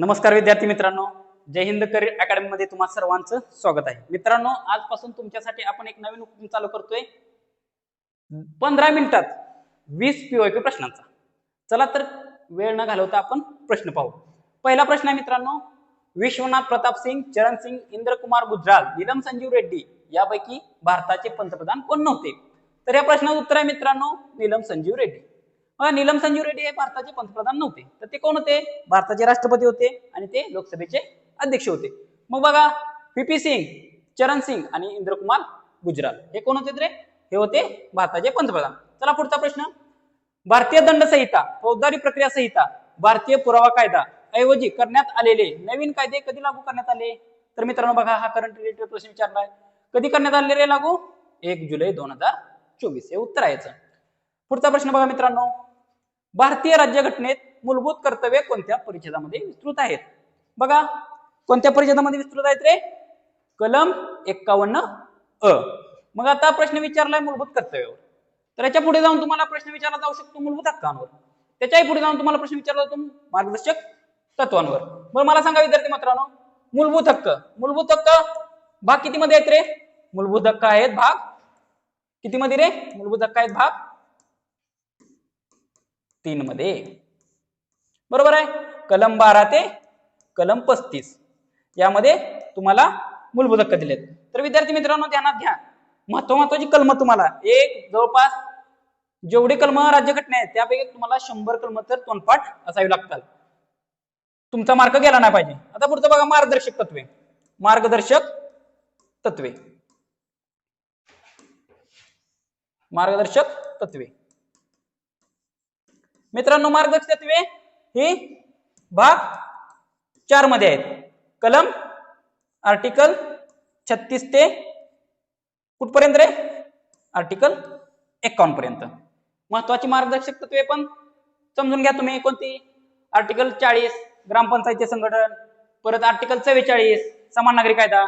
नमस्कार विद्यार्थी मित्रांनो जय हिंद करिअर अकॅडमीमध्ये तुम्हा सर्वांचं स्वागत आहे. मित्रांनो आजपासून तुमच्यासाठी आपण एक नवीन उपक्रम चालू करतोय. पंधरा मिनिटात वीस पीओक्यू प्रश्नांचा. चला तर वेळ न घालवता आपण प्रश्न पाहू. पहिला प्रश्न आहे मित्रांनो विश्वनाथ प्रताप सिंग चरण सिंग इंद्रकुमार गुजराल नीलम संजीव रेड्डी यापैकी भारताचे पंतप्रधान कोण नव्हते? तर या प्रश्नाचं उत्तर आहे मित्रांनो नीलम संजीव रेड्डी. बघा नीलम संजीव रेड्डी हे भारताचे पंतप्रधान नव्हते. तर ते कोण होते? भारताचे राष्ट्रपती होते आणि ते लोकसभेचे अध्यक्ष होते. मग बघा पी पी सिंग चरण सिंग आणि इंद्रकुमार गुजराल हे कोण होते रे? हे होते भारताचे पंतप्रधान. चला पुढचा प्रश्न. भारतीय दंड संहिता फौजदारी प्रक्रिया संहिता भारतीय पुरावा कायदा ऐवजी करण्यात आलेले नवीन कायदे कधी लागू करण्यात आले? तर मित्रांनो बघा हा करंट रिलेटेड प्रश्न विचारलाय. कधी करण्यात आलेले लागू? एक जुलै दोन हजार चोवीस. हे उत्तर आहे पुढचा प्रश्न बघा मित्रांनो. भारतीय राज्यघटनेत मूलभूत कर्तव्य कोणत्या परिषदामध्ये विस्तृत आहेत? बघा कोणत्या परिषदामध्ये विस्तृत आहेत रे? कलम एक्कावन्न अ. मग आता प्रश्न विचारलाय मूलभूत कर्तव्यावर. तर याच्यापुढे जाऊन तुम्हाला प्रश्न विचारला जाऊ शकतो मूलभूत हक्कांवर. त्याच्याही पुढे जाऊन तुम्हाला प्रश्न विचारला जातो मार्गदर्शक तत्वांवर. बरं मला सांगा विद्यार्थी मित्रांनो मूलभूत हक्क. मूलभूत हक्क भाग किती मध्ये आहेत रे? मूलभूत हक्क आहेत भाग किती मध्ये रे? मूलभूत हक्क आहेत भाग तीन मध्ये. बरोबर आहे? कलम बारा ते कलम पस्तीस. यामध्ये तुम्हाला मूलभूत हक्क दिलेत. तर विद्यार्थी मित्रांनो ध्यानात घ्या. महत्त्व महत्वाची कलम तुम्हाला. एक जवळपास जेवढी कलम राज्यघटना आहेत त्यापैकी तुम्हाला शंभर कलम तर तोंडपाठ असावी लागतात. तुमचा मार्क गेला नाही पाहिजे. आता पुढचं बघा मार्गदर्शक तत्वे. मार्गदर्शक तत्वे. मार्गदर्शक तत्वे. मित्रांनो मार्गच तत्वे ही भाग चारमध्ये आहेत. कलम आर्टिकल छत्तीस ते कुठपर्यंत रे? आर्टिकल एकावन्न पर्यंत. महत्वाची मार्गदर्शक तत्वे पण समजून घ्या तुम्ही कोणती? आर्टिकल चाळीस ग्रामपंचायतीचे संघटन परत आर्टिकल चव्वेचाळीस समान नागरिक कायदा.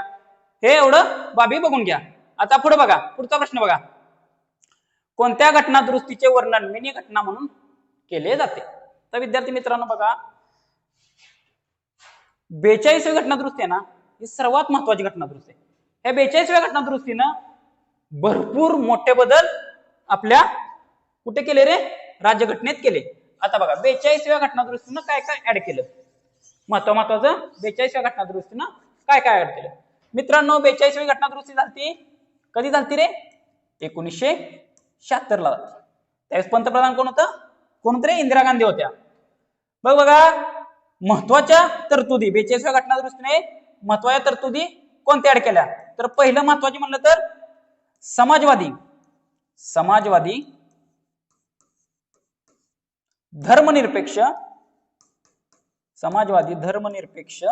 हे एवढं बाबी बघून घ्या. आता पुढे बघा. पुढचा प्रश्न बघा. कोणत्या घटना दुरुस्तीचे वर्णन मिनी घटना म्हणून केले जाते. तर विद्यार्थी मित्रांनो बघा बेचाळीसवी घटना दुरुस्ती आहे ना ही सर्वात महत्वाची घटनादुरुस्ती आहे. ह्या बेचाळीसव्या घटना दुरुस्तीनं भरपूर मोठे बदल आपल्या कुठे केले रे? राज्यघटनेत केले. आता बघा बेचाळीसव्या घटना दुरुस्तीनं काय काय ऍड केलं? महत्त्व महत्वाचं बेचाळीसव्या घटना दुरुस्तीनं काय काय ऍड केलं? मित्रांनो बेचाळीसवी घटना दुरुस्ती झाली कधी झालती रे? एकोणीसशे शहात्तरला त्यावेळेस पंतप्रधान कोण होतं? कोणतरी इंदिरा गांधी होत्या. बघ बघा महत्त्वाच्या तरतुदी बेचाळीसव्या घटना दुरुस्तीने महत्त्वाच्या तरतुदी कोणत्या ऍड केल्या? तर पहिलं महत्वाची म्हणलं तर समाजवादी. समाजवादी धर्मनिरपेक्ष समाजवादी धर्मनिरपेक्ष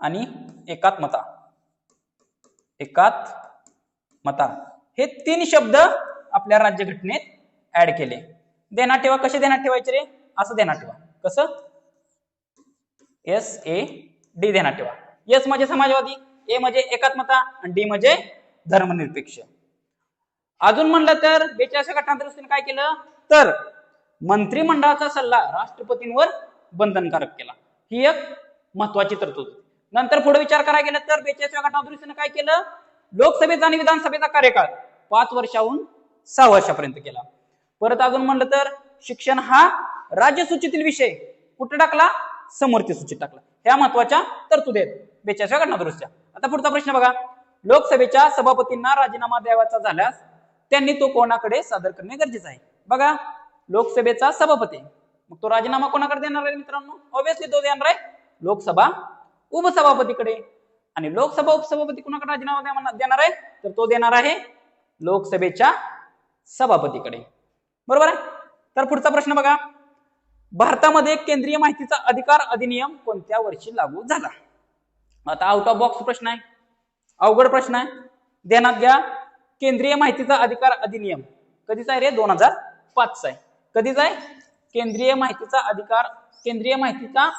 आणि एकात्मता. एकात्मता. हे तीन शब्द आपल्या राज्यघटनेत ऍड केले. देणार ठेवा. कसे देण्यात ठेवायचे रे? असं देणार ठेवा. कसं? एस ए डी देणार ठेवा. एस म्हणजे समाजवादी ए म्हणजे एकात्मता आणि डी म्हणजे धर्मनिरपेक्ष. अजून म्हणलं तर बेचाळीसव्या घटना दृष्टीने काय केलं? तर मंत्रिमंडळाचा सल्ला राष्ट्रपतींवर बंधनकारक केला. ही एक महत्वाची तरतूद नंतर पुढे विचार करायला गेलं तर बेचाळीसव्या घटना दुरुस्तीने काय केलं? लोकसभेचा आणि विधानसभेचा कार्यकाळ पाच वर्षाहून सहा वर्षापर्यंत केला. परत अजून म्हणलं तर शिक्षण हा राज्यसूचीतील विषय. कुठे टाकला? समोरची सूचित टाकला. ह्या महत्त्वाच्या तरतुदी आहेत. बेचाळीसव्या घटनादुरुस्त्या आता पुढचा प्रश्न बघा. लोकसभेच्या सभापतींना राजीनामा द्यावाचा झाल्यास त्यांनी तो कोणाकडे सादर करणे गरजेचं आहे? बघा लोकसभेचा सभापती. मग तो राजीनामा कोणाकडे देणार आहे मित्रांनो? ऑब्विसली तो देणार आहे लोकसभा उपसभापतीकडे. आणि लोकसभा उपसभापती कोणाकडे राजीनामा देणार आहे? तर तो देणार आहे लोकसभेच्या सभापतीकडे. बरोबर आहे? तर पुढचा प्रश्न बघा. भारतामध्ये केंद्रीय माहितीचा अधिकार अधिनियम कोणत्या वर्षी लागू झाला? आता आउट ऑफ बॉक्स प्रश्न आहे. अवघड प्रश्न आहे. ध्यानात घ्या. केंद्रीय माहितीचा अधिकार अधिनियम कधीचा आहे रे? दोन हजार पाचचा आहे. कधीचा आहे? केंद्रीय माहितीचा अधिकार केंद्रीय माहितीचा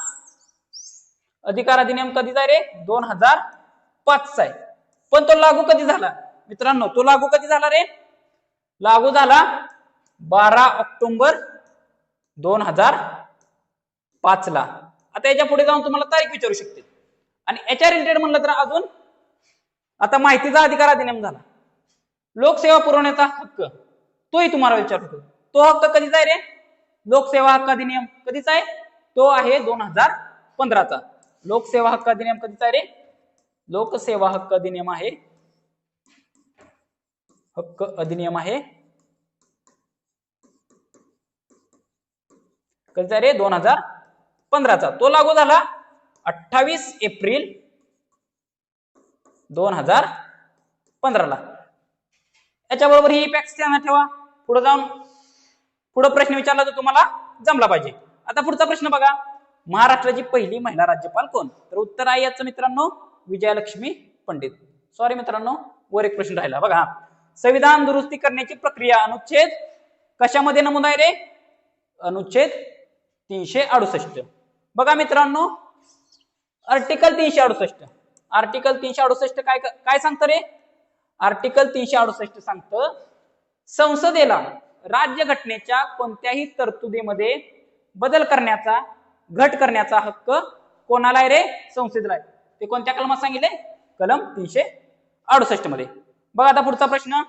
अधिकार अधिनियम कधीचा आहे रे? दोन हजार पाचचा आहे. पण तो लागू कधी झाला? मित्रांनो तो लागू कधी झाला रे? लागू झाला बारा ऑक्टोबर दोन हजार पाच ला आता याच्यापुढे जाऊन तुम्हाला तारीख विचारू शकते. आणि याच्या रिलेटेड म्हणलं तर अजून आता माहितीचा अधिकार अधिनियम झाला. लोकसेवा पुरवण्याचा हक्क तोही तुम्हाला विचारतो. तो हक्क कधीचा आहे रे? लोकसेवा हक्क अधिनियम कधीचा आहे? तो आहे दोन हजार पंधराचा. लोकसेवा हक्क अधिनियम कधीचा आहे रे? लोकसेवा हक्क अधिनियम आहे. हक्क अधिनियम आहे कधीचा रे दोन हजार पंधराचा. तो लागू झाला अठ्ठावीस एप्रिल दोन हजार पंधराला. याच्याबरोबर ही पॅक्स त्यांना ठेवा. पुढे जाऊन पुढे प्रश्न विचारला तर तुम्हाला जमला पाहिजे. आता पुढचा प्रश्न बघा. महाराष्ट्राची पहिली महिला राज्यपाल कोण? तर उत्तर आहे याचं मित्रांनो विजयालक्ष्मी पंडित. सॉरी मित्रांनो वर एक प्रश्न राहिला. बघा संविधान दुरुस्ती करण्याची प्रक्रिया अनुच्छेद कशामध्ये नमूद आहे रे? अनुच्छेद तीनशे अडुसष्ट. बघा मित्रांनो आर्टिकल तीनशे अडुसष्ट. आर्टिकल तीनशे अडुसष्ट काय काय सांगतं रे? आर्टिकल तीनशे अडुसष्ट सांगतं संसदेला राज्यघटनेच्या कोणत्याही तरतुदीमध्ये बदल करण्याचा घट करण्याचा हक्क कोणाला आहे रे? संसदेला आहे. ते कोणत्या कलमात सांगितले कलम तीनशे अडुसष्टमध्ये. बघा आता पुढचा प्रश्न.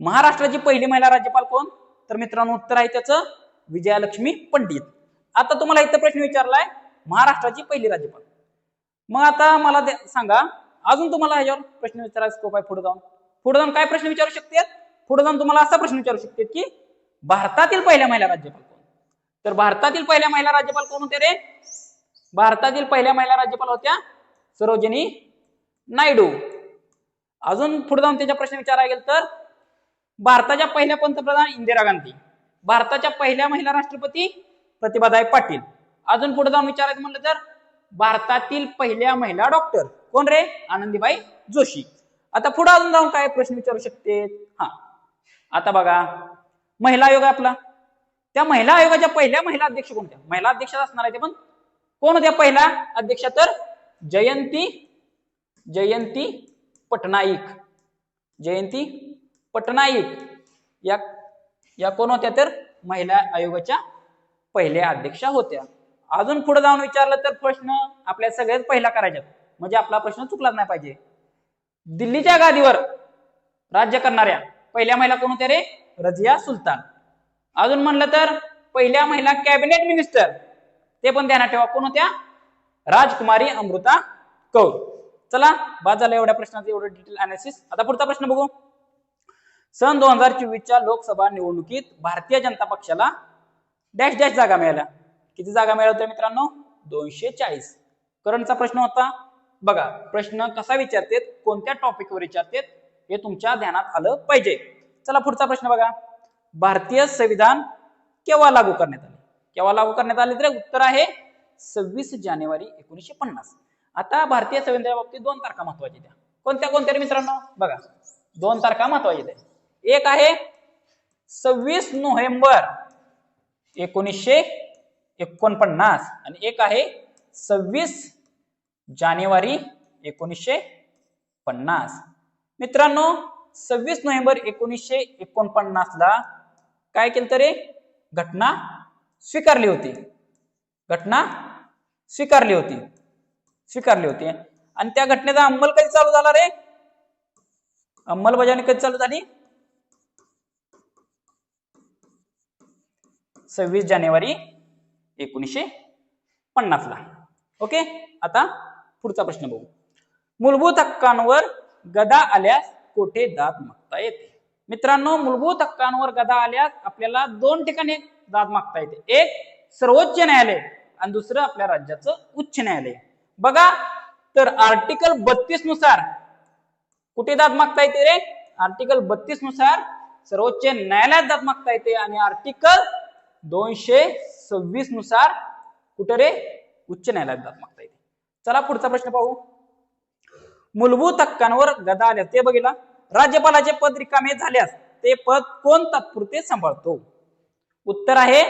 महाराष्ट्राची पहिली महिला राज्यपाल कोण? तर मित्रांनो उत्तर आहे त्याचं विजयालक्ष्मी पंडित. आता तुम्हाला इथं प्रश्न विचारलाय महाराष्ट्राची पहिली राज्यपाल. मग आता मला सांगा अजून तुम्हाला ह्याच्यावर प्रश्न विचारायचा स्कोप आहे पुढे जाऊन. पुढे जाऊन काय प्रश्न विचारू शकते? पुढे जाऊन तुम्हाला असा प्रश्न विचारू शकते की भारतातील पहिल्या महिला राज्यपाल कोण? तर भारतातील पहिल्या महिला राज्यपाल कोण होते रे? भारतातील पहिल्या महिला राज्यपाल होत्या सरोजिनी नायडू. अजून पुढे जाऊन त्याचा प्रश्न विचारायला गेल तर भारताच्या पहिल्या पंतप्रधान इंदिरा गांधी. भारताच्या पहिल्या महिला राष्ट्रपती प्रतिभाताई पाटील. अजून पुढे जाऊन विचारायचं म्हणलं तर भारतातील पहिल्या महिला डॉक्टर कोण रे? आनंदीबाई जोशी. आता पुढे अजून जाऊन काय प्रश्न विचारू शकते? हा. आता बघा. महिला आयोग आपला. त्या महिला आयोगाच्या पहिल्या महिला अध्यक्ष कोणत्या? महिला अध्यक्ष असणार आहे ते पण. कोण होत्या पहिल्या अध्यक्ष? तर जयंती जयंती पटनाईक. जयंती पटनाईक. या या कोण होत्या तर? महिला आयोगाच्या पहिल्या अध्यक्षा होत्या. अजून पुढे जाऊन विचारलं तर प्रश्न आपल्या सगळ्यात पहिला करायचा म्हणजे आपला प्रश्न चुकलाच नाही पाहिजे. दिल्लीच्या गादीवर राज्य करणाऱ्या पहिल्या महिला कोण होत्या रे? रजिया सुलतान. अजून म्हणलं तर पहिल्या महिला कॅबिनेट मिनिस्टर ते पण ध्यानात ठेवा. कोण होत्या? राजकुमारी अमृता कौर. चला बाद झाला एवढ्या प्रश्नाचं एवढं डिटेल अनालिसिस आता पुढचा प्रश्न बघू. सन दोन हजार चोवीसच्या लोकसभा निवडणुकीत भारतीय जनता पक्षाला डॅश डॅश जागा मिळाल्या. किती जागा मिळाल्या होत्या मित्रांनो? दोनशे चाळीस. करंटचा प्रश्न होता. बघा प्रश्न कसा विचारतेत? कोणत्या टॉपिकवर विचारतेत? हे तुमच्या ध्यानात आलं पाहिजे. चला पुढचा प्रश्न बघा. भारतीय संविधान केव्हा लागू करण्यात आले? केव्हा लागू करण्यात आले तर उत्तर आहे सव्वीस जानेवारी एकोणीसशे पन्नास. आता भारतीय संविधानाच्या बाबतीत दोन तारखा महत्त्वाच्या द्या. कोणत्या कोणत्या मित्रांनो? बघा दोन तारखा महत्त्वाच्या द्या. एक आहे सव्वीस नोव्हेंबर एकोणीसशे एकोणपन्नास आणि एक आहे सव्वीस जानेवारी एकोणीसशे पन्नास. मित्रांनो सव्वीस नोव्हेंबर एकोणीसशे एकोणपन्नासला काय केलं तरी? घटना स्वीकारली होती. घटना स्वीकारली होती. स्वीकारली होती. आणि त्या घटनेचा अंमल कधी चालू झाला रे? अंमलबजावणी कधी चालू झाली? सव्वीस जानेवारी एकोणीसशे पन्नासला ओके आता पुढचा प्रश्न बघू. मूलभूत हक्कांवर गदा आल्यास कोठे दाद मागता येते? मित्रांनो मूलभूत हक्कांवर गदा आल्यास आपल्याला दोन ठिकाणी दाद मागता येते. एक सर्वोच्च न्यायालय आणि दुसरं आपल्या राज्याचं उच्च न्यायालय. बघा तर आर्टिकल बत्तीसनुसार कुठे दाद मागता येते रे? आर्टिकल बत्तीसनुसार सर्वोच्च न्यायालयात दाद मागता येते आणि आर्टिकल दोनशे सव्वीसनुसार कुठे रे? उच्च न्यायालयात दाद मागता येते. चला पुढचा प्रश्न पाहू. मूलभूत हक्कांवर गदा आल्यास ते बघितला. राज्यपालाचे पद रिकामे झाल्यास ते पद कोण तात्पुरते सांभाळतो? उत्तर आहे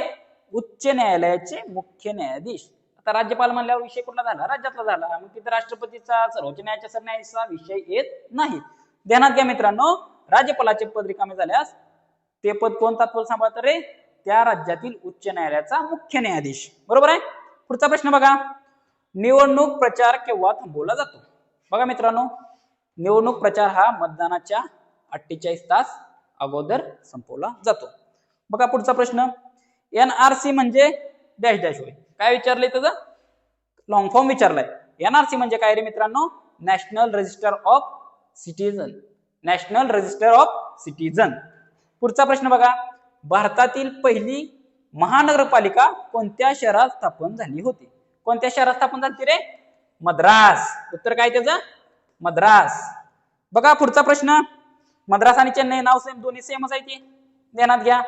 उच्च न्यायालयाचे मुख्य न्यायाधीश. आता राज्यपाल म्हणल्यावर विषय कुठला झाला? राज्यातला झाला. मग तिथे राष्ट्रपतीचा सर्वोच्च न्यायाच्या सरन्यायाचा विषय येत नाही. ध्यानात घ्या मित्रांनो. राज्यपालाचे पद रिकामे झाल्यास ते पद कोण तात्पुरते सांभाळतं रे? त्या राज्यातील उच्च न्यायालयाचा मुख्य न्यायाधीश. बरोबर आहे? पुढचा प्रश्न बघा. निवडणूक प्रचार केव्हा थांबवला जातो? बघा मित्रांनो निवडणूक प्रचार हा मतदानाच्या अठ्ठेचाळीस तास अगोदर संपवला जातो. बघा पुढचा प्रश्न. एनआरसी म्हणजे डॅश डॅश होय. काय विचारलंय त्याचं? Long form विचारलाय. एनआरसी म्हणजे काय रे मित्रांनो? National register of citizen national register of citizen पुढचा प्रश्न बघा. भारतातील पहिली महानगरपालिका कोणत्या शहरात स्थापन झाली होती? कोणत्या शहरात स्थापन झाली रे? मद्रास. उत्तर काय त्याचं? मद्रास. बघा पुढचा प्रश्न. मद्रास आणि चेन्नई नाव सेम दोन्ही सेमच आहे ते. ध्यानात घ्या.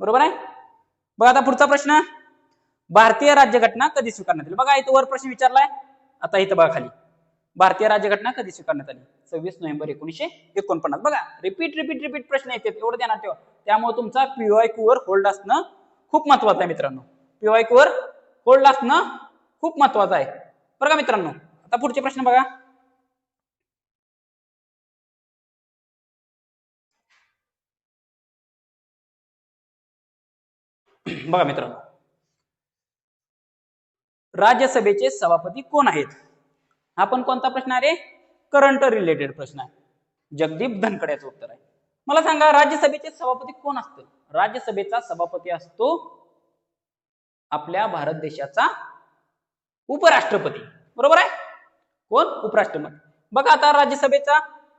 बरोबर आहे? बघा आता पुढचा प्रश्न. भारतीय राज्यघटना कधी स्वीकारण्यात येईल बघा इथं वर प्रश्न विचारलाय. आता इथं बघा खाली. भारतीय राज्यघटना कधी स्वीकारण्यात आली? सव्वीस नोव्हेंबर एकोणीशे एकोणपन्नास. बघा रिपीट रिपीट रिपीट प्रश्न येतात. एवढं ध्यानात ठेवा त्यामुळे तुमचा पीओआय क्यूवर होल्ड असणं खूप महत्वाचं आहे मित्रांनो. पीओआय क्यूवर होल्ड असणं खूप महत्वाचं आहे. बरं का मित्रांनो? आता पुढचे प्रश्न बघा. बघा मित्रांनो. राज्यसभेचे सभापती कोण आहेत? हा पण कोणता प्रश्न आहे रे? करंट रिलेटेड प्रश्न आहे. जगदीप धनकड्याचं उत्तर आहे. मला सांगा राज्यसभेचे सभापती कोण असतं राज्यसभेचा सभापती असतो आपल्या भारत देशाचा उपराष्ट्रपती. बरोबर आहे? कोण? उपराष्ट्रपती. बघा आता राज्यसभेच्या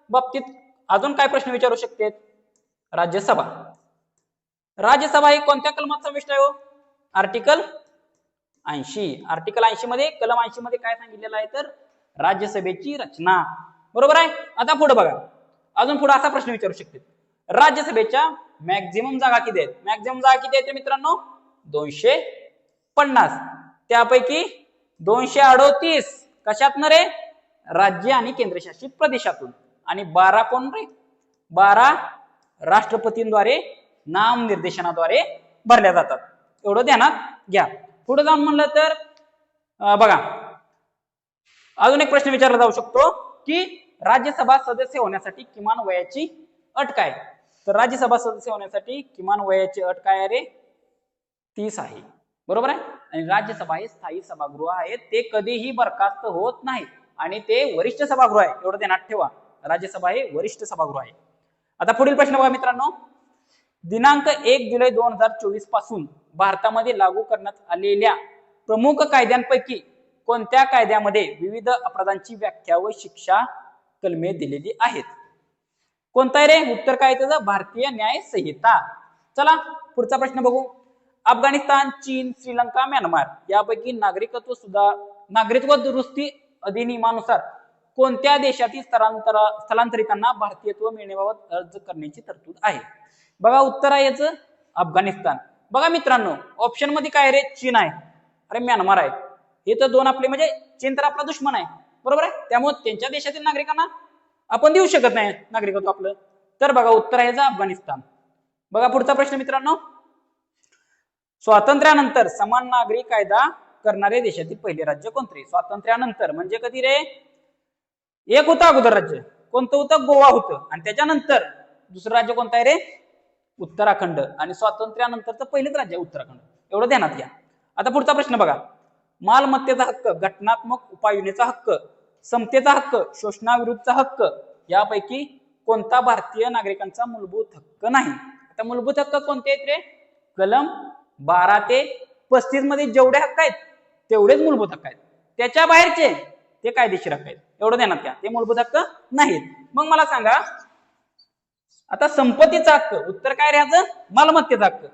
बाबतीत अजून काय प्रश्न विचारू शकते? राज्यसभा. राज्यसभा ही कोणत्या कलमात समाविष्ट आहे हो? आर्टिकल ऐंशी. आर्टिकल ऐंशी मध्ये कलम ऐंशी मध्ये काय सांगितलेलं आहे तर राज्यसभेची रचना. बरोबर आहे? आता पुढे बघा. अजून पुढे असा प्रश्न विचारू शकते. राज्यसभेच्या मॅक्झिमम जागा किती आहेत? मॅक्झिमम जागा किती आहेत मित्रांनो? दोनशे पन्नास. त्यापैकी दोनशे अडोतीस कशातनं रे? राज्य आणि केंद्रशासित प्रदेशातून. आणि बारा कोण रे? बारा राष्ट्रपतींद्वारे नामनिर्देशनाद्वारे भरल्या जातात. एवढं ध्यानात घ्या. पुढे जाऊन म्हणलं तर बघा. अजून एक प्रश्न विचारला जाऊ शकतो की राज्यसभा सदस्य होण्यासाठी किमान वयाची अट काय तर राज्यसभा सदस्य होण्यासाठी किमान वयाची अट काय आहे रे? तीस आहे. बरोबर आहे? आणि राज्यसभा हे स्थायी सभागृह आहे. ते कधीही बरखास्त होत नाही. आणि ते वरिष्ठ सभागृह आहे. एवढं ध्यानात ठेवा. राज्यसभा हे वरिष्ठ सभागृह आहे. आता पुढील प्रश्न बघा मित्रांनो. दिनांक एक जुलै दोन हजार चोवीसपासून भारतामध्ये लागू करण्यात आलेल्या प्रमुख कायद्यांपैकी कोणत्या कायद्यामध्ये विविध अपराधांची व्याख्या व शिक्षा कलमे दिलेली आहेत? कोणता आहे रे? उत्तर काय त्याचं भारतीय न्याय संहिता चला पुढचा प्रश्न बघू. अफगाणिस्तान चीन श्रीलंका म्यानमार यापैकी नागरिकत्व सुद्धा नागरिकत्व दुरुस्ती अधिनियमानुसार कोणत्या देशातील स्थलांतर स्थलांतरितांना भारतीयत्व मिळण्याबाबत अर्ज करण्याची तरतूद आहे? बघा उत्तर आहे याचं. अफगाणिस्तान. बघा मित्रांनो ऑप्शनमध्ये काय रे? चीन आहे. अरे म्यानमार आहे. हे तर दोन आपले म्हणजे चीन तर आपला दुश्मन आहे. बरोबर आहे? त्यामुळे त्यांच्या देशातील नागरिकांना आपण देऊ शकत नाही नागरिकत्व आपलं. तर बघा उत्तर आहे अफगाणिस्तान. बघा पुढचा प्रश्न मित्रांनो. स्वातंत्र्यानंतर समान नागरी कायदा करणारे देशातील पहिले राज्य कोणते? स्वातंत्र्यानंतर म्हणजे कधी रे? एक होतं अगोदर राज्य. कोणतं होतं? गोवा होतं. आणि त्याच्यानंतर दुसरं राज्य कोणतं आहे रे? उत्तराखंड. आणि स्वातंत्र्यानंतरचं पहिलेच राज्य आहे उत्तराखंड. एवढं ध्यानात घ्या. आता पुढचा प्रश्न बघा. मालमत्तेचा हक्क घटनात्मक उपाययोजनेचा हक्क समतेचा हक्क शोषणाविरुद्धचा हक्क यापैकी कोणता भारतीय नागरिकांचा मूलभूत हक्क नाही? आता मूलभूत हक्क कोणते आहेत रे? कलम बारा ते पस्तीसमध्ये जेवढे हक्क आहेत तेवढेच मूलभूत हक्क आहेत. त्याच्या बाहेरचे ते कायदेशीर हक्क आहेत. एवढं देणार त्या. ते मूलभूत हक्क नाहीत. मग मला सांगा आता संपत्तीचा हक्क उत्तर काय राहायचं मालमत्तेचा हक्क.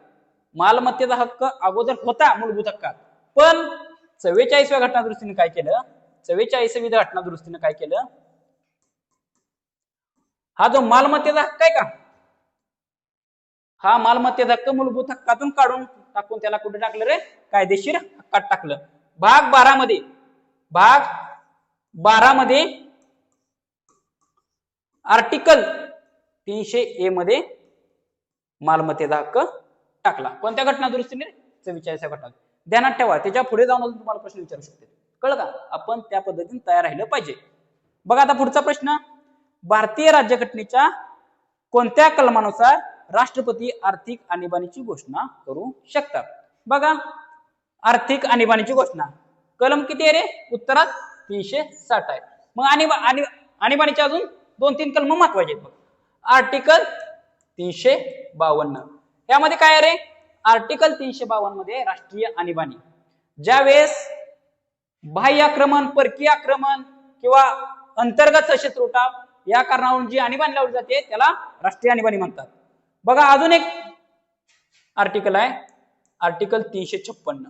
मालमत्तेचा हक्क अगोदर होता मूलभूत हक्कात. पण चव्वेचाळीसव्या घटना दुरुस्तीने काय केलं? चव्वेचाळीसवी घटना दुरुस्तीने काय केलं? हा जो मालमत्तेचा हक्क आहे का? हा मालमत्तेचा हक्क मूलभूत हक्कातून काढून टाकून त्याला कुठे टाकलं रे? कायदेशीर हक्कात टाकलं. भाग बारा मध्ये भाग बारामध्ये आर्टिकल तीनशे ए मध्ये मालमत्तेचा हक्क टाकला. कोणत्या घटना दुरुस्तीने चव्वेचाळीस घटना ध्यानात ठेवा. त्याच्या पुढे जाऊन अजून तुम्हाला प्रश्न विचारू शकते. कळलं का? आपण त्या पद्धतीने तयार राहिलं पाहिजे. बघा आता पुढचा प्रश्न. भारतीय राज्यघटनेच्या कोणत्या कलमानुसार राष्ट्रपती आर्थिक आणीबाणीची घोषणा करू शकतात? बघा. आर्थिक आणीबाणीची घोषणा. कलम किती आहे रे? उत्तरात तीनशे साठ आहे. मग आणीबा आणि आणीबाणीचे अजून दोन तीन कलम महत्त्वाचे आहेत बघ. आर्टिकल तीनशे बावन्न. यामध्ये काय आहे रे? आर्टिकल तीनशे बावन्नमध्ये राष्ट्रीय आणीबाणी. ज्यावेळेस बाह्य आक्रमण परकीय आक्रमण किंवा अंतर्गत सशस्त्र उठाव या कारणावरून जी आणीबाणी लावली जाते त्याला राष्ट्रीय आणीबाणी म्हणतात. बघा अजून एक आर्टिकल आहे. आर्टिकल तीनशे छप्पन्न.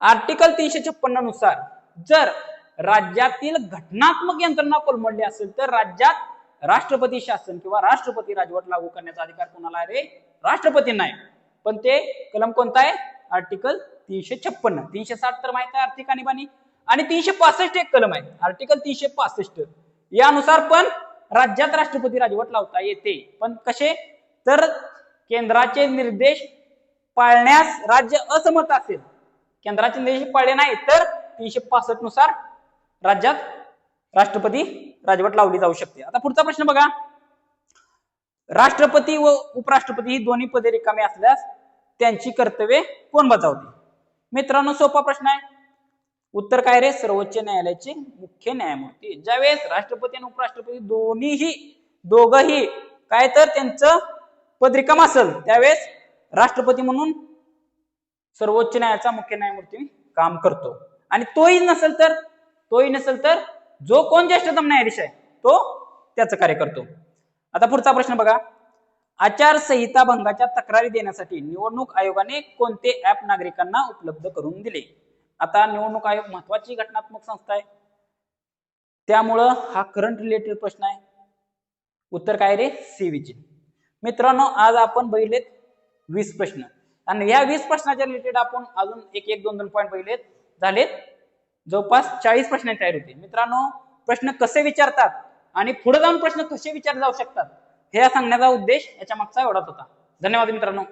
आर्टिकल तीनशे छप्पन्ननुसार जर राज्यातील घटनात्मक यंत्रणा कोलमडली असेल तर राज्यात राष्ट्रपती शासन किंवा राष्ट्रपती राजवट लागू करण्याचा अधिकार कोणाला आहे रे? राष्ट्रपतींना आहे. पण ते कलम कोणता आहे आर्टिकल तीनशे छप्पन्न. तीनशे साठ तर माहीत आहे आर्थिक आणीबाणी. आणि तीनशे पासष्ट एक कलम आहे. आर्टिकल तीनशे पासष्ट. यानुसार पण राज्यात राष्ट्रपती राजवट लावता येते. पण कसे? तर केंद्राचे निर्देश पाळण्यास राज्य असमर्थ असेल. केंद्राचे निर्देश पाळले नाही तर तीनशे पासष्टनुसार राज्यात राष्ट्रपती राजवट लावली जाऊ शकते. आता पुढचा प्रश्न बघा. राष्ट्रपती व उपराष्ट्रपती ही दोन्ही पदे रिकामी असल्यास त्यांची कर्तव्ये कोण बजावते मित्रांनो सोपा प्रश्न आहे. उत्तर काय रे? सर्वोच्च न्यायालयाचे मुख्य न्यायमूर्ती. ज्यावेळेस राष्ट्रपती आणि उपराष्ट्रपती दोन्हीही दोघही काय तर त्यांचं पद रिकाम असेल त्यावेळेस राष्ट्रपती म्हणून सर्वोच्च न्यायालयाचा मुख्य न्यायमूर्ती काम करतो. आणि तोही नसेल तर तोही नसेल तर जो कोण ज्येष्ठतम न्यायाधीश आहे तो त्याचं कार्य करतो. आता पुढचा प्रश्न बघा. आचारसंहिता भंगाच्या तक्रारी देण्यासाठी निवडणूक आयोगाने कोणते ऍप नागरिकांना उपलब्ध करून दिले? आता निवडणूक आयोग महत्वाची घटनात्मक संस्था आहे. त्यामुळं हा करंट रिलेटेड प्रश्न आहे. उत्तर काय रे? सीव्हीचे मित्रांनो आज आपण बघितलेत वीस प्रश्न. आणि या वीस प्रश्नाच्या रिलेटेड आपण अजून एक एक दोन दोन पॉईंट बघितलेत. झालेत जवळपास चाळीस प्रश्न तयार होते मित्रांनो प्रश्न कसे विचारतात? आणि पुढे जाऊन प्रश्न कसे विचारले जाऊ शकतात? हे सांगण्याचा उद्देश याच्या मागचा एवढाच होता. धन्यवाद मित्रांनो.